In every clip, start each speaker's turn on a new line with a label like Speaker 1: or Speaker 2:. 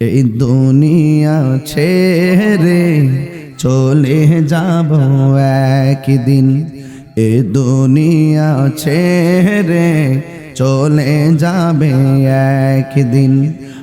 Speaker 1: এই দুনিয়া ছেড়ে চলে যাব একদিন। এ দুনিয়া ছেড়ে চলে যাবে একদিন।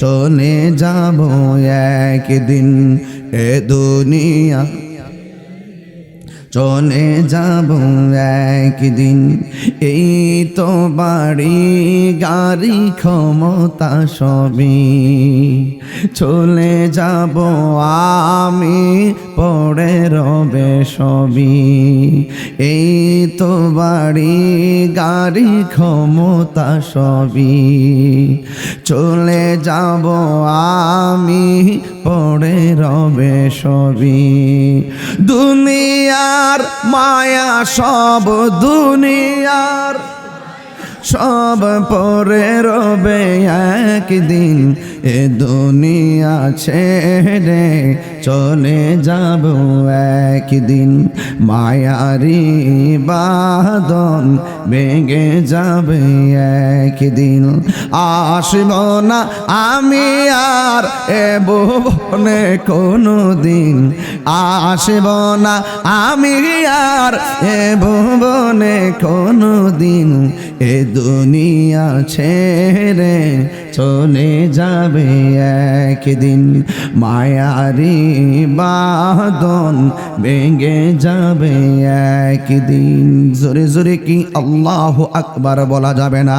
Speaker 1: চলে যাব একদিন এ দুনিয়া। চলে যাব একদিন, এই তো বাড়ি, গাড়ি, ক্ষমতা সবই। চলে যাব আমি, পড়ে রবে সবই। এই তো বাড়ি, গাড়ি ক্ষমতা সবই। চলে যাব আমি, পড়ে রবে সবই। দুনিয়ার মায়া সব দুনিয়ার সব পরে রবে একদিন এ দুনিয়া ছেড়ে চলে যাব একদিন। মায়ারি বাদন ভেঙে যাবে একদিন। আসব না আমি আর এ ভুবনে কোনো দিন আসব না, আমি আর এ ভুবনে কোনো দিন এ দুনিয়া ছেড়ে চলে যাবে একদিন। মায়ারি বাদন ভেঙে যাবে একদিন। জোরে জোরে কি আল্লাহ আকবার বলা যাবে না।